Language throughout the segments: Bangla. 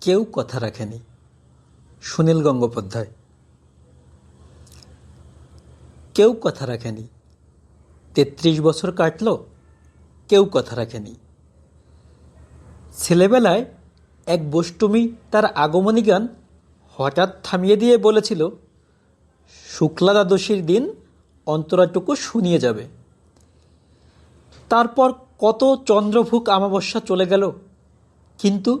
কেউ কথা রাখেনি। সুনীল গঙ্গোপাধ্যায়। কেউ কথা রাখেনি। তেত্রিশ বছর কাটল, কেউ কথা রাখেনি। ছেলেবেলায় এক বষ্টমী তার আগমনী গান হঠাৎ থামিয়ে দিয়ে বলেছিল, শুক্লা দ্বাদশীর দিন অন্তরাটুকু শুনিয়ে যাবে। তারপর কত চন্দ্রভুক আমাবস্যা চলে গেল, কিন্তু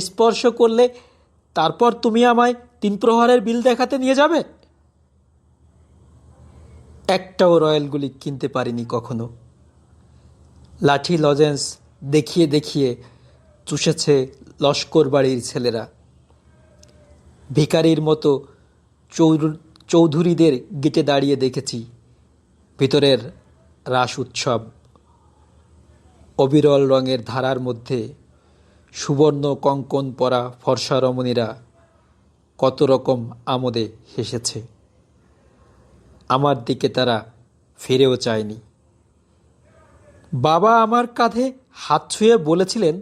স্পর্শ করলে তারপর তুমি আমায় তিন প্রহরের বিল দেখাতে নিয়ে যাবে? একটাও রয়্যালগুলি কিনতে পারিনি কখনো। লাঠি লজেন্স দেখিয়ে দেখিয়ে চুষেছে লস্কর বাড়ির ছেলেরা। ভিকারির মতো চৌধু- চৌধুরীদের গেটে দাঁড়িয়ে দেখেছি। ভিতরের রাস উৎসব। অবিরল রঙের ধারার মধ্যে সুবর্ণ কঙ্কন পরা ফর্সা রমণীরা কত রকম আমোদে হেসেছে। আমার দিকে তারা ফিরেও চায়নি। বাবা আমার কাঁধে হাত ছুঁয়ে বলেছিলেন,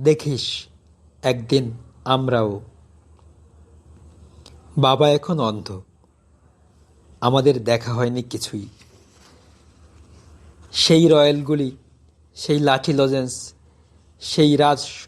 দেখিস, একদিন আমরাও। বাবা এখন অন্ধ। আমাদের দেখা হয়নি কিছুই। সেই রয়্যালগুলি, সেই লাঠি লজেন্স, সেই রাজ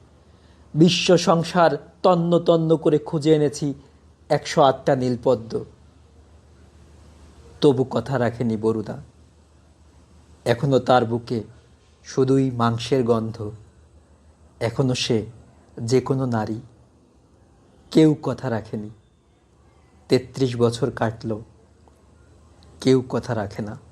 বিশ্ব সংসার তন্ন তন্ন করে খুঁজে এনেছি একশো আটটা নীলপদ্ম। তবু কথা রাখেনি বরুদা। এখনও তার বুকে শুধুই মাংসের গন্ধ। এখনও সে যে কোনো নারী। কেউ কথা রাখেনি। তেত্রিশ বছর কাটল। কেউ কথা রাখে না।